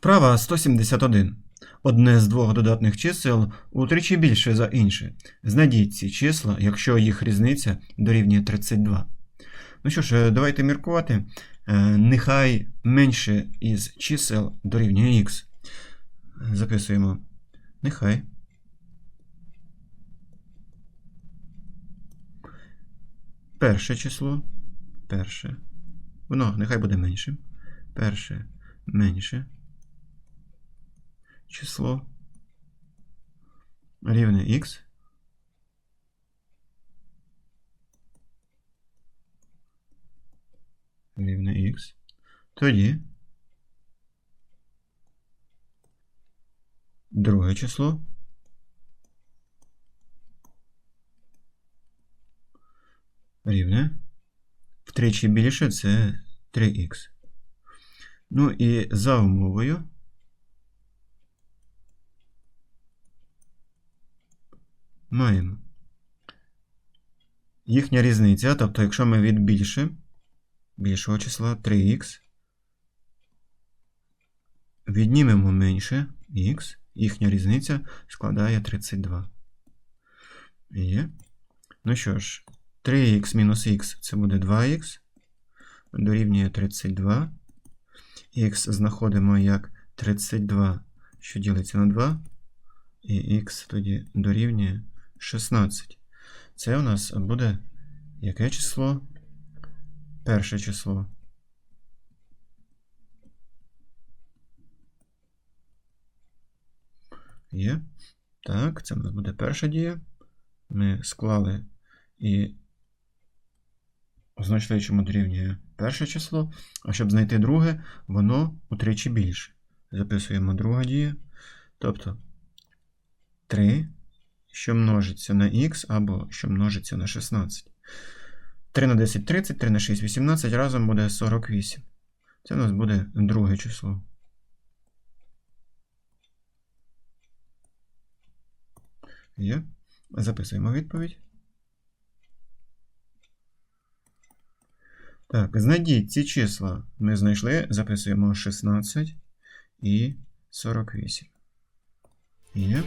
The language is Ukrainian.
Вправа 171. Одне з двох додатних чисел утричі більше за інше. Знайдіть ці числа, якщо їх різниця дорівнює 32. Ну що ж, е, давайте міркувати. Е, Нехай менше із чисел дорівнює х. Записуємо. Нехай. Перше число. Перше. Воно нехай буде меншим. Перше менше. Число рівне х. Рівне х. Тоді друге число рівне. Втричі більше це 3х. Ну і за умовою маємо їхня різниця, тобто, якщо ми від більше, більшого числа 3х, віднімемо менше х, їхня різниця складає 32. Є. Ну що ж, 3х мінус х це буде 2х, дорівнює 32. Х знаходимо як 32, що ділиться на 2, і х тоді дорівнює 16. Це у нас буде яке число? Перше число. Є. Так, це у нас буде перша дія. Ми склали і знайшли, чому дорівнює перше число. А щоб знайти друге, воно утричі більше. Записуємо друга дія. Тобто 3, що множиться на х, або що множиться на 16. 3 на 10 30, 3 на 6 18, разом буде 48. Це у нас буде друге число. Є. Записуємо відповідь. Так, знайдіть ці числа. Ми знайшли, записуємо 16 і 48. Є.